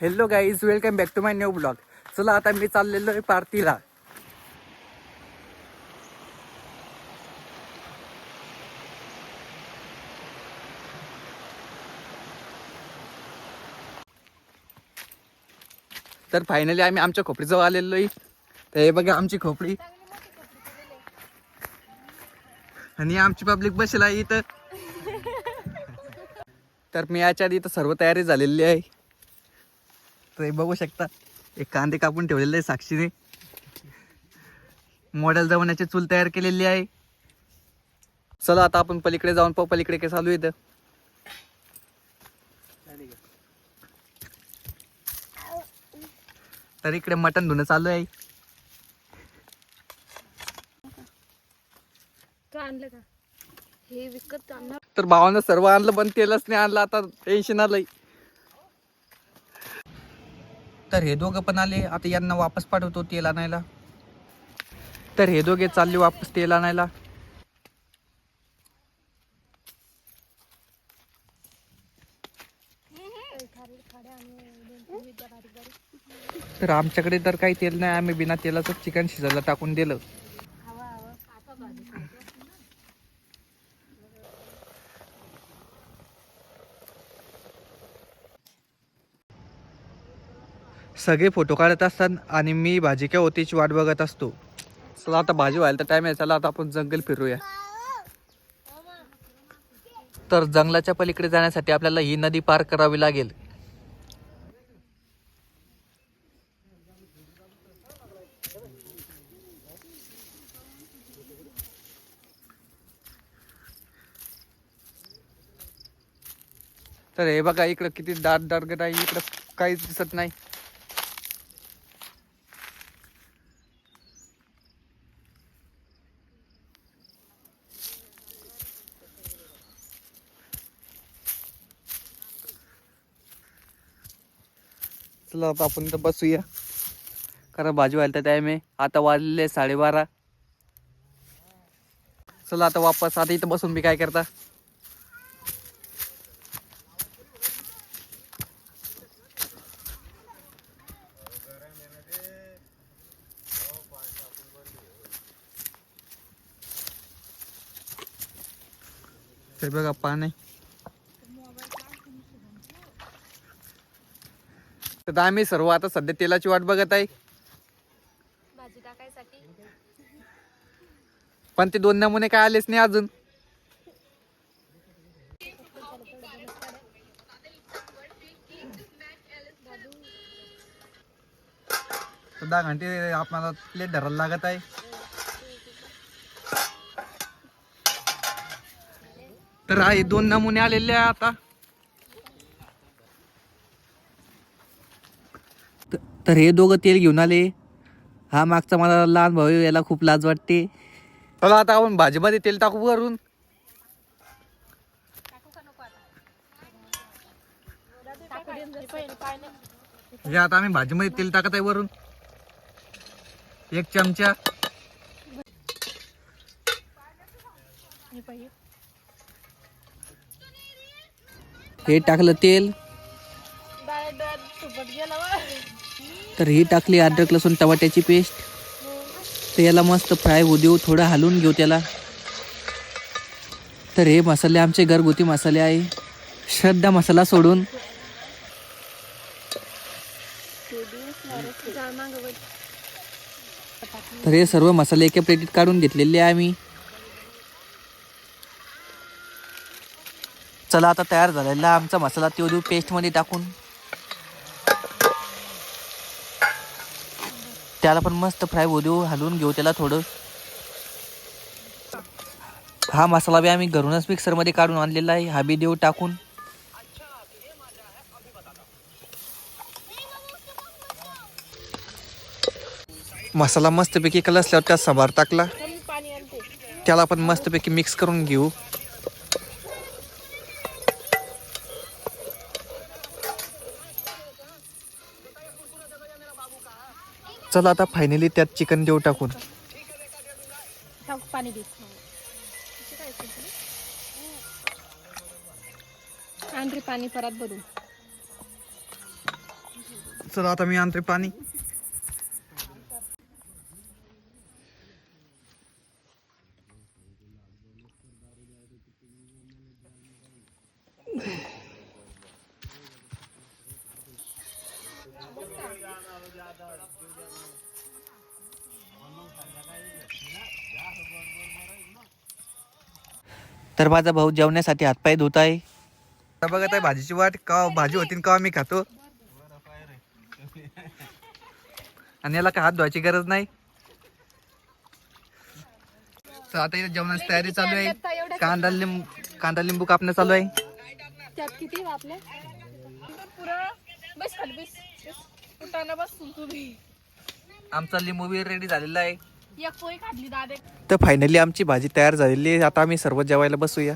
Hello guys welcome back to my new blog चला आता मी चाललेलो आहे पार्टीला. तर फायनली आम्ही आमच्या खोपडीजवळ आलेलो आहे. तर हे बघा आमची खोपडी आणि आमची पब्लिक बसेल आहे इथं. तर मी याच्या आधी इथं सर्व तयारी झालेली आहे. तर हे बघू शकता. एक कांदे कापून ठेवलेले आहे साक्षीने. मॉडेल जमान्याची चूल तयार केलेली आहे. चला आता आपण पलीकडे जाऊन पाहू पलीकडे काय चालू इथं. तर इकडे मटण धुणं चालू आहे. हे तर भावानं सर्व आणलं पण तेलच नाही आणलं आता टेन्शन आलंय. तर हे दोघं पण आले. आता यांना वापस पाठवतो तेल आणायला. तर हे दोघे चालले वापस तेल आणायला. तर आमच्याकडे तर काही तेल नाही. आम्ही बिना तेलाचं चिकन शिजायला टाकून दिलं. सगळे फोटो काढत असतात आणि मी भाजी काय होतीची वाट बघत असतो. चला आता भाजी व्हायला तर टाइम आहे. चला आता आपण जंगल फिरूया. तर जंगलाच्या पलीकडे जाण्यासाठी आपल्याला ही नदी पार करावी लागेल. तर हे बघा इकडं किती दाट दरगट आहे इकडं काहीच दिसत नाही. चला आता आपण इथं बसूया. कारण भाजी व्हायला तर आहे. आता वाजले साडेबारा. चला आता वापस आता इथं बसून मी काय करता? ते बघा पाणी तर आम्ही सर्व आता सध्या तेलाची वाट बघत आहे. भाजी टाकायसाठी. पण ते दोन नमुने काय आलेच नाही अजून. दहा घंटे आपल्याला प्लेट धरायला लागत आहे. तर आहे दोन नमुने आलेले आहे आता. तर हे दोघं तेल घेऊन आले. हा मागचा मला लहान भाऊ याला खूप लाज वाटते. चला आता आपण भाजीमध्ये तेल टाकू वरून. टाकू दे ना पहिले पाय नाही हे आता आम्ही भाजीमध्ये तेल टाकत आहे वरून. एक चमचा. हे हे टाकलं तेल. तर ही टाकली अद्रक लसूण टमाट्याची पेस्ट तर याला मस्त फ्राय होऊ देऊ थोडं हलवून घेऊ त्याला. तर हे मसाले आमचे घरगुती मसाले आहे. श्रद्धा मसाला सोडून. तर हे सर्व मसाले एका प्लेटीत काढून घेतलेले आहे आम्ही. चला आता तयार झालेला आमचा मसाला तो देऊ पेस्टमध्ये टाकून. त्याला पण मस्त फ्राय होऊ देऊ हलवून घेऊ त्याला थोडं. हा मसाला बी आम्ही घरूनच मिक्सरमध्ये काढून आणलेला आहे हा बी देऊ टाकून. मसाला मस्तपैकी कलसल्यावर त्यात सांबार टाकला. त्याला पण मस्तपैकी मिक्स करून घेऊ. चला आता फायनली त्यात चिकन देऊ टाकून. टाक पाणी पाणी परत भरून चला आता मी आणतोय पाणी. तर माझा भाऊ जेवण्यासाठी हातपाय धुत आहे आता बघत आहे भाजीची वाट का भाजी होती का मी खातो. आणि याला काय हात धुवायची गरज नाही. तर आता इथे जेवणाची तयारी चालू आहे. कांदा लिंबू कांदा लिंबू कापणं चालू आहे. त्यात किती आपल्या पुरा बस खाली बस बस. उठाना बस तुम्ही आमचा लिंबू बी रेडी झालेला आहे. एक पोळी दादे. तर फायनली आमची भाजी तयार झालेली आहे. आता आम्ही सर्व जेवायला बसूया.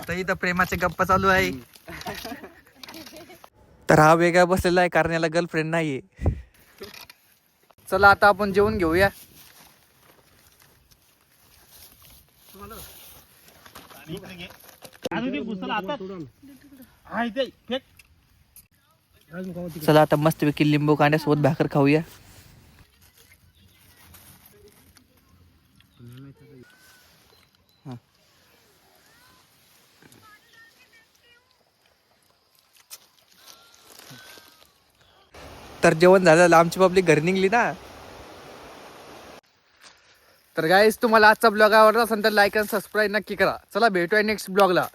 आता इथं प्रेमाचे गप्पा चालू आहे. तर हा वेगळा बसलेला आहे कारण याला गर्लफ्रेंड नाहीये. चला आता आपण जेवून घेऊया. चला आता मस्तपैकी लिंबू कांड्यासोबत भाकर खाऊया. तर जेवण झालं आमची पब्लिक घरी निघली ना. तर गाईज तुम्हाला आजचा ब्लॉग आवडला असेल तर लाईक आणि सबस्क्राईब नक्की करा. चला भेटूया नेक्स्ट ब्लॉगला